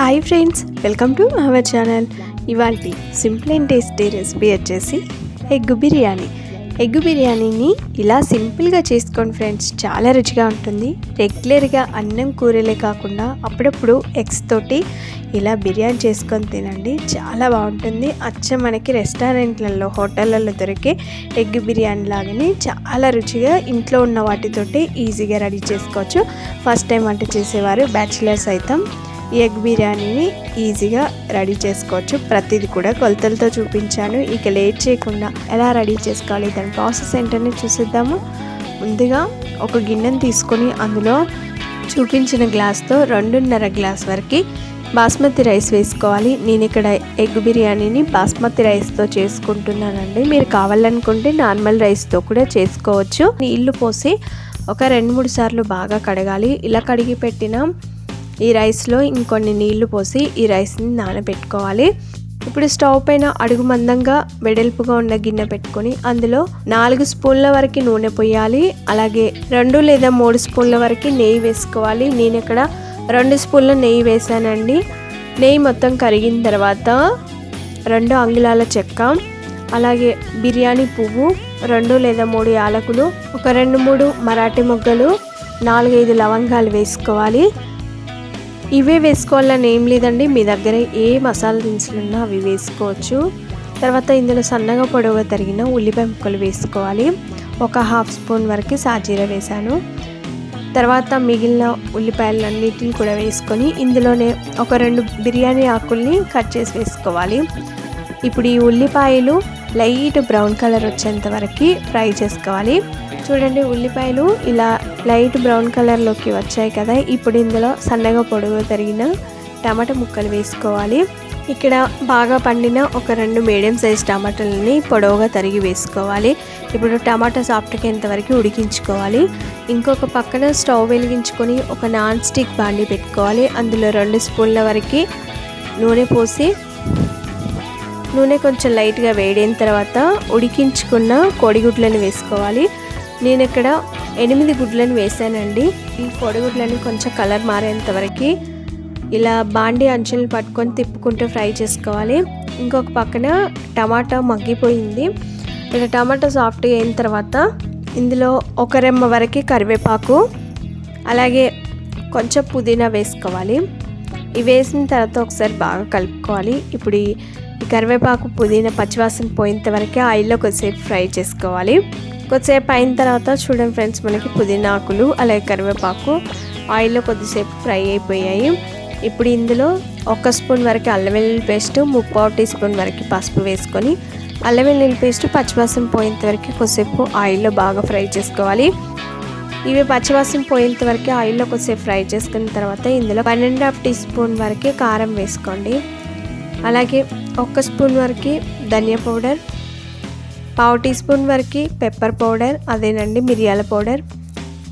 Hi friends welcome to our channel ఇవాళ simple and tasty recipe వచ్చేసి egg biryani. Egg బిర్యానీని ఇలా సింపుల్గా చేసుకోండి ఫ్రెండ్స్ చాలా రుచిగా ఉంటుంది. రెగ్యులర్గా అన్నం కూరలే కాకుండా అప్పుడప్పుడు ఎగ్స్ తోటి ఇలా బిర్యానీ చేసుకొని తినండి. చాలా బాగుంటుంది. అచ్చ మనకి రెస్టారెంట్లలో హోటళ్ళలో దొరికే ఎగ్ బిర్యానీ లాగానే చాలా రుచిగా ఇంట్లో ఉన్న వాటితోటి ఈజీగా రెడీ చేసుకోవచ్చు. ఫస్ట్ టైం వంట చేసేవారు బ్యాచిలర్స్ అయితే. ఎగ్ బిర్యానీని ఈజీగా రెడీ చేసుకోవచ్చు. ప్రతిదీ కూడా కొలతలతో చూపించాను. ఇక లేట్ చేయకుండా ఎలా రెడీ చేసుకోవాలి దాని ప్రాసెస్ ఏంటనే చూసేద్దాము. ముందుగా ఒక గిన్నెను తీసుకొని అందులో చూపించిన గ్లాస్తో రెండున్నర గ్లాస్ వరకు బాస్మతి రైస్ వేసుకోవాలి. నేను ఇక్కడ ఎగ్ బిర్యానీని బాస్మతి రైస్తో చేసుకుంటున్నానండి. మీరు కావాలనుకుంటే నార్మల్ రైస్తో కూడా చేసుకోవచ్చు. నీళ్ళు పోసి ఒక రెండు మూడు సార్లు బాగా కడగాలి. ఇలా కడిగి పెట్టిన ఈ రైస్లో ఇంకొన్ని నీళ్ళు పోసి ఈ రైస్ని నానబెట్టుకోవాలి. ఇప్పుడు స్టవ్ పైన అడుగు మందంగా వెడల్పుగా ఉన్న గిన్నె పెట్టుకొని అందులో నాలుగు స్పూన్ల వరకు నూనె పోయాలి. అలాగే రెండు లేదా మూడు స్పూన్ల వరకు నెయ్యి వేసుకోవాలి. నేను ఇక్కడ రెండు స్పూన్ల నెయ్యి వేసానండి. నెయ్యి మొత్తం కరిగిన తర్వాత రెండు అంగుళాల చెక్క అలాగే బిర్యానీ పువ్వు రెండు లేదా మూడు యాలకులు ఒక రెండు మూడు మరాఠీ మొగ్గలు నాలుగైదు లవంగాలు వేసుకోవాలి. ఇవే వేసుకోవాలని ఏం లేదండి. మీ దగ్గర ఏ మసాలా దినుసులు ఉన్నా అవి వేసుకోవచ్చు. తర్వాత ఇందులో సన్నగా పొడవుగా తరిగిన ఉల్లిపాయ ముక్కలు వేసుకోవాలి. ఒక హాఫ్ స్పూన్ వరకు సాజీర వేసాను. తర్వాత మిగిలిన ఉల్లిపాయలన్నిటిని కూడా వేసుకొని ఇందులోనే ఒక రెండు బిర్యానీ ఆకుల్ని కట్ చేసి వేసుకోవాలి. ఇప్పుడు ఈ ఉల్లిపాయలు లైట్ బ్రౌన్ కలర్ వచ్చేంత వరకు ఫ్రై చేసుకోవాలి. చూడండి ఉల్లిపాయలు ఇలా లైట్ బ్రౌన్ కలర్లోకి వచ్చాయి కదా. ఇప్పుడు ఇందులో సన్నగా పొడుగు తరిగిన టమాటా ముక్కలు వేసుకోవాలి. ఇక్కడ బాగా పండిన ఒక రెండు మీడియం సైజ్ టమాటాలని పొడవుగా తరిగి వేసుకోవాలి. ఇప్పుడు టమాటా సాఫ్ట్కి వరకు ఉడికించుకోవాలి. ఇంకొక పక్కన స్టవ్ వెలిగించుకొని ఒక నాన్ స్టిక్ బాండి పెట్టుకోవాలి. అందులో రెండు స్పూన్ల వరకు నూనె పోసి నూనె కొంచెం లైట్గా వేడైన తర్వాత ఉడికించుకున్న కోడిగుడ్లను వేసుకోవాలి. నేను ఇక్కడ ఎనిమిది గుడ్లను వేసానండి. ఈ కోడిగుడ్లని కొంచెం కలర్ మారేంత వరకు ఇలా బాండి అంచులను పట్టుకొని తిప్పుకుంటూ ఫ్రై చేసుకోవాలి. ఇంకొక పక్కన టమాటా మగ్గిపోయింది. ఇలా టమాటా సాఫ్ట్గా అయిన తర్వాత ఇందులో ఒక రెమ్మ వరకు కరివేపాకు అలాగే కొంచెం పుదీనా వేసుకోవాలి. ఇవి వేసిన తర్వాత ఒకసారి బాగా కలుపుకోవాలి. ఇప్పుడు కరివేపాకు పుదీనా పచ్చివాసన పోయేంత వరకు ఆయిల్లో కొద్దిసేపు ఫ్రై చేసుకోవాలి. కొద్దిసేపు అయిన తర్వాత చూడండి ఫ్రెండ్స్ మనకి పుదీనా ఆకులు అలాగే కరివేపాకు ఆయిల్లో కొద్దిసేపు ఫ్రై అయిపోయాయి. ఇప్పుడు ఇందులో ఒక స్పూన్ వరకు అల్లం వెల్లుల్లి పేస్ట్ ముప్పావు టీ స్పూన్ వరకు పసుపు వేసుకొని అల్లం వెల్లుల్లి పేస్ట్ పచ్చివాసన పోయేంత వరకు కొద్దిసేపు ఆయిల్లో బాగా ఫ్రై చేసుకోవాలి. ఇవి పచ్చివాసన పోయేంత వరకు ఆయిల్లో కొద్దిసేపు ఫ్రై చేసుకున్న తర్వాత ఇందులో one and half teaspoon వరకు కారం వేసుకోండి. అలాగే ఒక్క స్పూన్ వరకు ధనియా పౌడర్ పావు టీ స్పూన్ వరకు పెప్పర్ పౌడర్ అదేనండి మిరియాల పౌడర్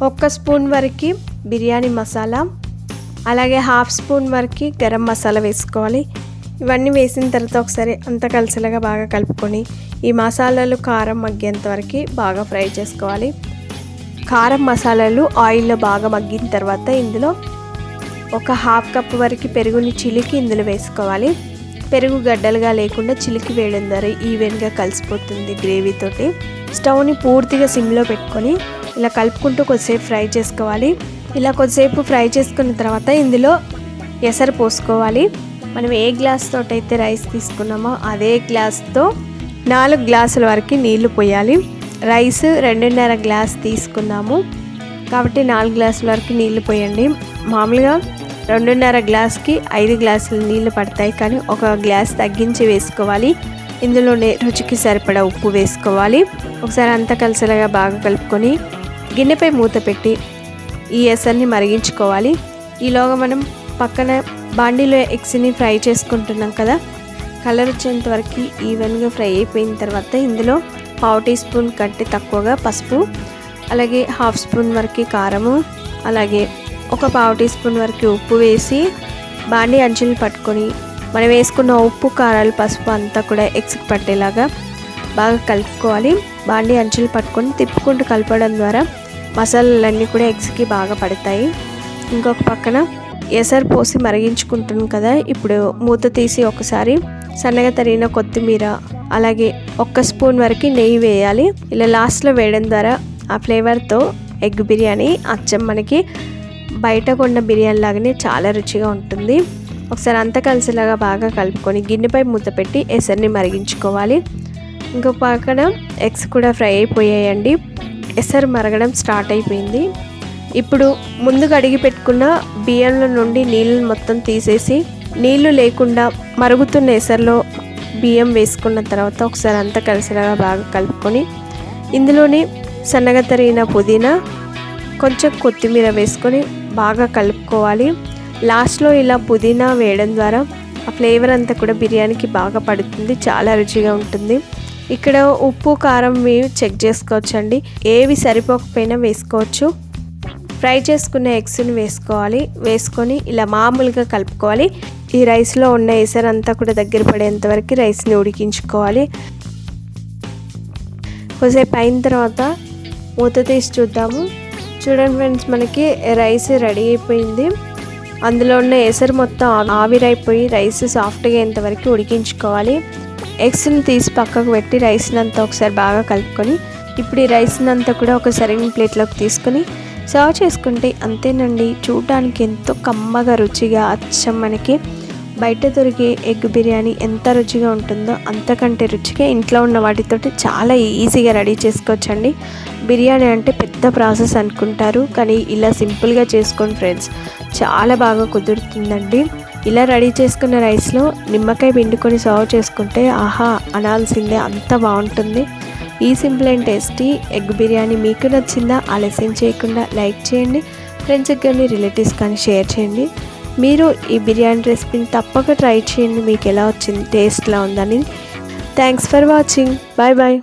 ఒక్క స్పూన్ వరకు బిర్యానీ మసాలా అలాగే హాఫ్ స్పూన్ వరకు గరం మసాలా వేసుకోవాలి. ఇవన్నీ వేసిన తర్వాత ఒకసారి అంత కలిసిలాగా బాగా కలుపుకొని ఈ మసాలాలు కారం మగ్గేంత వరకు బాగా ఫ్రై చేసుకోవాలి. కారం మసాలాలు ఆయిల్లో బాగా మగ్గిన తర్వాత ఇందులో ఒక హాఫ్ కప్ వరకు పెరుగుని చిలికి ఇందులో వేసుకోవాలి. పెరుగు గడ్డలుగా లేకుండా చిలికి వేయడం ద్వారా ఈవెన్గా కలిసిపోతుంది గ్రేవీతోటి స్టవ్ని పూర్తిగా సిమ్లో పెట్టుకొని ఇలా కలుపుకుంటూ కొద్దిసేపు ఫ్రై చేసుకోవాలి. ఇలా కొద్దిసేపు ఫ్రై చేసుకున్న తర్వాత ఇందులో ఎసరు పోసుకోవాలి. మనం ఏ గ్లాస్ తోటైతే అయితే రైస్ తీసుకున్నామో అదే గ్లాస్తో నాలుగు గ్లాసుల వరకు నీళ్ళు పోయాలి. రైస్ రెండున్నర గ్లాస్ తీసుకున్నాము. కాబట్టి నాలుగు గ్లాసుల వరకు నీళ్ళు పోయండి. మామూలుగా రెండున్నర గ్లాస్కి ఐదు గ్లాసులు నీళ్ళు పడతాయి కానీ ఒక గ్లాస్ తగ్గించి వేసుకోవాలి. ఇందులోనే రుచికి సరిపడా ఉప్పు వేసుకోవాలి. ఒకసారి అంతా కలిసేలాగా బాగా కలుపుకొని గిన్నెపై మూత పెట్టి ఈ ఎసర్ని మరిగించుకోవాలి. ఈలోగా మనం పక్కన బాండీలో ఎగ్స్ని ఫ్రై చేసుకుంటున్నాం కదా కలర్ వచ్చేంత వరకు ఈవెన్గా ఫ్రై అయిపోయిన తర్వాత ఇందులో పావు టీ స్పూన్ కంటే తక్కువగా పసుపు అలాగే హాఫ్ స్పూన్ వరకు కారము అలాగే ఒక పావు టీ స్పూన్ వరకు ఉప్పు వేసి బాండీ అంచులు పట్టుకొని మనం వేసుకున్న ఉప్పు కారాలు పసుపు అంతా కూడా ఎగ్స్కి పట్టేలాగా బాగా కలుపుకోవాలి. బాండీ అంచులు పట్టుకొని తిప్పుకుంటూ కలపడం ద్వారా మసాలాలన్నీ కూడా ఎగ్స్కి బాగా పడతాయి. ఇంకొక పక్కన ఎసరు పోసి మరిగించుకుంటుంది కదా ఇప్పుడు మూత తీసి ఒకసారి సన్నగా తరిగిన కొత్తిమీర అలాగే ఒక్క స్పూన్ వరకు నెయ్యి వేయాలి. ఇలా లాస్ట్లో వేయడం ద్వారా ఆ ఫ్లేవర్తో ఎగ్ బిర్యానీ అచ్చం మనకి బయట కొన్న బిర్యానీ లాగానే చాలా రుచిగా ఉంటుంది. ఒకసారి అంతా కలిసేలాగా బాగా కలుపుకొని గిన్నెపై మూత పెట్టి ఎసరిని మరిగించుకోవాలి. ఇంకో పక్కన ఎగ్స్ కూడా ఫ్రై అయిపోయాయండి. ఎసరు మరగడం స్టార్ట్ అయిపోయింది. ఇప్పుడు ముందు కడిగి పెట్టుకున్న బియ్యంలో నుండి నీళ్ళని మొత్తం తీసేసి నీళ్ళు లేకుండా మరుగుతున్న ఎసర్లో బియ్యం వేసుకున్న తర్వాత ఒకసారి అంతా కలిసేలాగా బాగా కలుపుకొని ఇందులోని సన్నగా తరిగిన పుదీనా కొంచెం కొత్తిమీర వేసుకొని బాగా కలుపుకోవాలి. లాస్ట్లో ఇలా పుదీనా వేయడం ద్వారా ఆ ఫ్లేవర్ అంతా కూడా బిర్యానీకి బాగా పడుతుంది చాలా రుచిగా ఉంటుంది. ఇక్కడ ఉప్పు కారం మీరు చెక్ చేసుకోవచ్చండి. ఏవి సరిపోకపోయినా వేసుకోవచ్చు. ఫ్రై చేసుకున్న ఎగ్స్ని వేసుకోవాలి. వేసుకొని ఇలా మామూలుగా కలుపుకోవాలి. ఈ రైస్లో ఉన్న ఎసరంతా కూడా దగ్గర పడేంత వరకు రైస్ని ఉడికించుకోవాలి. కొద్దిసేపు అయిన తర్వాత మూత తీసి చూద్దాము. చూడండి ఫ్రెండ్స్ మనకి రైస్ రెడీ అయిపోయింది. అందులో ఉన్న ఎసరు మొత్తం ఆవిరైపోయి రైస్ సాఫ్ట్గా అయ్యేంతవరకు ఉడికించుకోవాలి. ఎగ్స్ని తీసి పక్కకు పెట్టి రైస్ని అంతా ఒకసారి బాగా కలుపుకొని ఇప్పుడు ఈ రైస్ని అంతా కూడా ఒక సరైన ప్లేట్లోకి తీసుకొని సర్వ్ చేసుకుంటే అంతేనండి. చూడడానికి ఎంతో కమ్మగా రుచిగా అచ్చం మనకి. బయట దొరికే ఎగ్ బిర్యానీ ఎంత రుచిగా ఉంటుందో అంతకంటే రుచిగా ఇంట్లో ఉన్న వాటితోటి చాలా ఈజీగా రెడీ చేసుకోవచ్చండి. బిర్యానీ అంటే పెద్ద ప్రాసెస్ అనుకుంటారు కానీ ఇలా సింపుల్గా చేసుకోండి ఫ్రెండ్స్. చాలా బాగా కుదురుతుందండి. ఇలా రెడీ చేసుకున్న రైస్లో నిమ్మకాయ పిండుకొని సర్వ్ చేసుకుంటే ఆహా అనాల్సిందే అంత బాగుంటుంది. ఈ simple and tasty egg biryani మీకు నచ్చిందా ఆలస్యం చేయకుండా లైక్ చేయండి. ఫ్రెండ్స్కి కానీ రిలేటివ్స్ కానీ షేర్ చేయండి. మీరు ఈ బిర్యానీ రెసిపీని తప్పక ట్రై చేయండి మీకు ఎలా వచ్చింది టేస్ట్లా ఉందని. Thanks for watching. Bye bye.